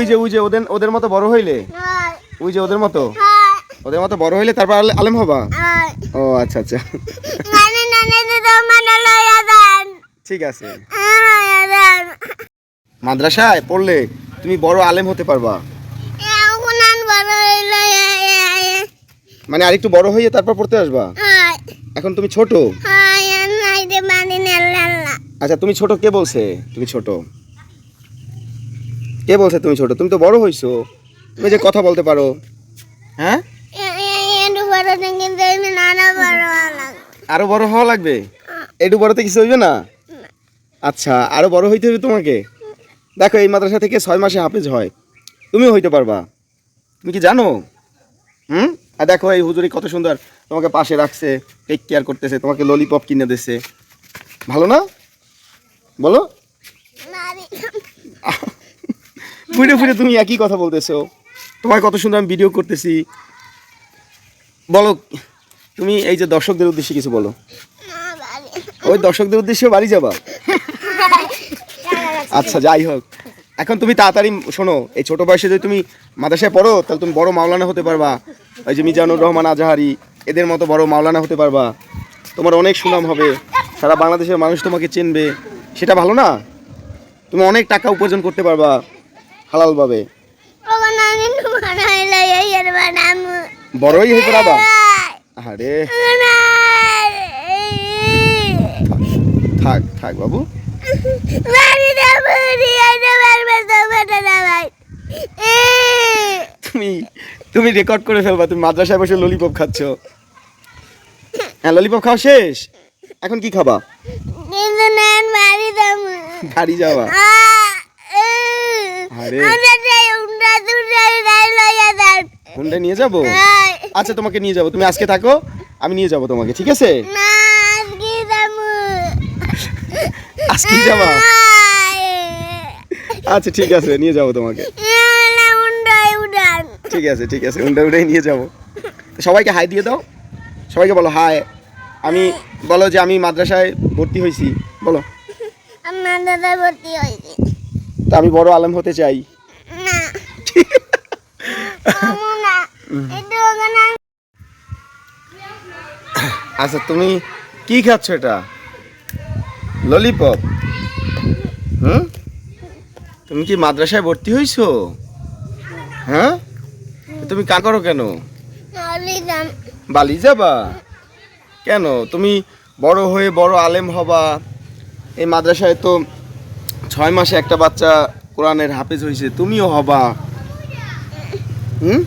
ওই যে ওই যে ওদের ওদের মতো বড় হইলে? হয়। ওই যে ওদের মতো? হয়। ওদের মতো বড় হইলে তারপর আলে- আলেম হবা? হয়। ও আচ্ছা আচ্ছা। মানে ঠিক আছে। দেন। মাদ্রাসায় পড়লে তুমি বড় আলেম হতে পারবা। মানে আরেকটু বড় হয়ে তারপর পড়তে আসবা? হয়। এখন তুমি ছোট? হয় মানে আচ্ছা তুমি ছোট কে বলছে? তুমি ছোট। কে বলছে তুমি ছোট? তুমি তো বড় হইছো। তুমি যে কথা বলতে পারো। হ্যাঁ? আরও বড় হওয়া লাগবে? একটু বড়তে কিছু হইবে না? আচ্ছা আরও বড় হইতে হবে তোমাকে? দেখো এই মাদ্রাসা থেকে ছয় মাসে হাফেজ হয়। তুমিও হইতে পারবা। তুমি কি জানো? হুম? আর দেখো এই হুজুরি কত সুন্দর। তোমাকে পাশে রাখছে টেক কেয়ার করতেছে তোমাকে ললিপপ কিনে দিচ্ছে ভালো না? বলো। ফুটে ফুটে তুমি একই কথা বলতেছো। তোমার কত সুন্দর আমি ভিডিও করতেছি। বলো, তুমি এই যে দর্শকদের উদ্দেশ্যে কিছু বলো। ওই দর্শকদের উদ্দেশ্যে বাড়ি যাবা? আচ্ছা যাই হোক। এখন তুমি তাড়াতাড়ি শোনো, এই ছোট বয়সে যদি তুমি মাদ্রাসায় পড়ো, তাহলে তুমি বড় মাওলানা হতে পারবা। ওই যে মিজানুর রহমান আজাহারি, এদের মতো বড় মাওলানা হতে পারবা। তোমার অনেক সুনাম হবে। সারা বাংলাদেশের মানুষ তোমাকে চিনবে। সেটা ভালো না? তুমি অনেক টাকা উপার্জন করতে পারবা। হালালভাবে। বড়ই হয়ে পড়াবা আরে থাক থাক বাবু। তুমি তুমি রেকর্ড করে ফেলবা তুমি মাদ্রাসায় বসে ললিপপ খাচ্ছ। হ্যাঁ ললিপপ খাওয়া শেষ? এখন কি খাবা? বাড়ি যাওয়া। হোন্ডা নিয়ে যাব? আচ্ছা তোমাকে নিয়ে যাব। তুমি আজকে থাকো আমি নিয়ে যাব তোমাকে ঠিক আছে? আজকে যাব। যাবা? আচ্ছা ঠিক আছে নিয়ে যাব তোমাকে। ঠিক আছে ঠিক আছে হোন্ডা উড়াই নিয়ে যাব। সবাইকে হাই দিয়ে দাও। সবাইকে বলো হাই আমি বলো যে আমি মাদ্রাসায় ভর্তি হয়েছি বলো। দাদা ভর্তি হয়েছে তা আমি বড় আলেম হতে চাই। আচ্ছা তুমি কি খাচ্ছ এটা? ললিপপ হুম? তুমি কি মাদ্রাসায় ভর্তি হইছো? হ্যাঁ? তুমি কা করো কেন? বালি যাবা? কেন? তুমি বড় হয়ে বড় আলেম হবা। এই মাদ্রাসায় তো ছয় মাসে একটা বাচ্চা কোরআনের হাফেজ হয়েছে তুমিও হবা। হুম?